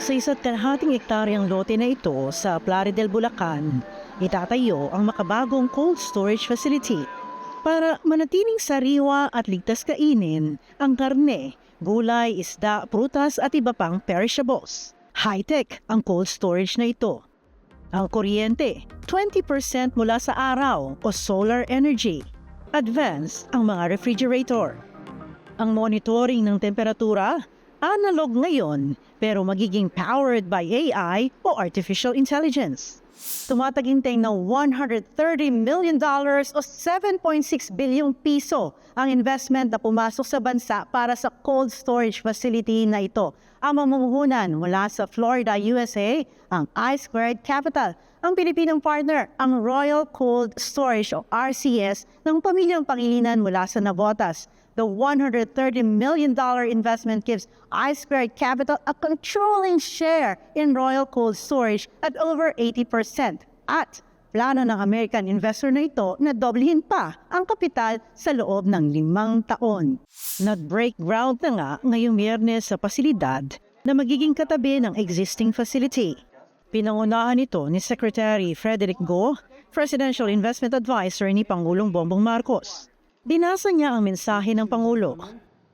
Sa isa't kalahating ektaryang lote na ito sa Plaridel, Bulacan, itatayo ang makabagong cold storage facility para manatiling sariwa at ligtas kainin ang karne, gulay, isda, prutas at iba pang perishables. High-tech ang cold storage na ito. Ang kuryente, 20% mula sa araw o solar energy. Advanced ang mga refrigerator. Ang monitoring ng temperatura, analog ngayon pero magiging powered by AI o artificial intelligence. Tumatagintay na 130 million dollars o 7.6 bilyong piso ang investment na pumasok sa bansa para sa cold storage facility na ito. Ang mamumuhunan mula sa Florida, USA, ang I Squared Capital, ang Pilipinong partner, ang Royal Cold Storage o RCS ng pamilyang Pangilinan mula sa Navotas. The $130 million investment gives I Squared Capital a controlling share in Royal Cold Storage at over 80%. At plano ng American investor na ito na doblehin pa ang kapital sa loob ng limang taon. Nag-break ground na nga ngayong miyernes sa pasilidad na magiging katabi ng existing facility. Pinangunahan ito ni Secretary Frederick Go, Presidential Investment Advisor ni Pangulong Bongbong Marcos. Binasa niya ang mensahe ng Pangulo.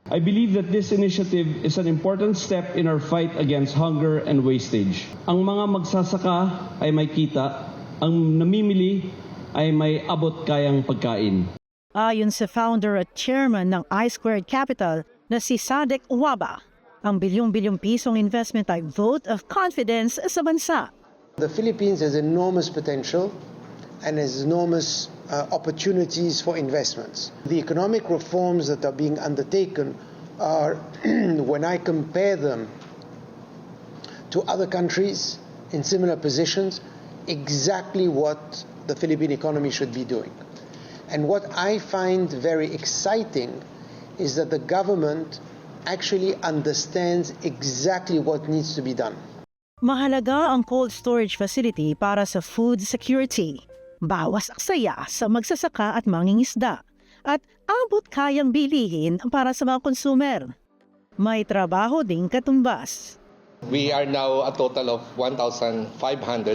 I believe that this initiative is an important step in our fight against hunger and wastage. Ang mga magsasaka ay may kita, ang namimili ay may abot kayang pagkain. Ayon sa founder at chairman ng I Squared Capital na si Sadek Waba, ang bilyong-bilyong pisong investment ay vote of confidence sa bansa. The Philippines has enormous potential and enormous uh, opportunities for investments. The economic reforms that are being undertaken are, when I compare them to other countries in similar positions, exactly what the Philippine economy should be doing. And what I find very exciting is that the government actually understands exactly what needs to be done. Mahalaga ang cold storage facility para sa food security. Bawas saya sa magsasaka at mangingisda. At abot kayang bilihin para sa mga konsumer. May trabaho ding katumbas. We are now a total of 1,500,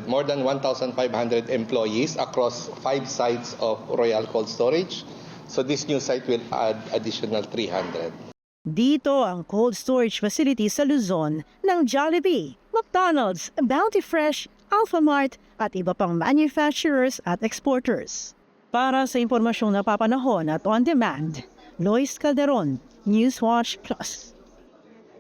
more than 1,500 employees across five sites of Royal Cold Storage. So this new site will add additional 300. Dito ang cold storage facility sa Luzon ng Jollibee, McDonald's, Bounty Fresh, Alphamart at iba pang manufacturers at exporters. Para sa impormasyong napapanahon at on demand, Lois Calderon, Newswatch Plus.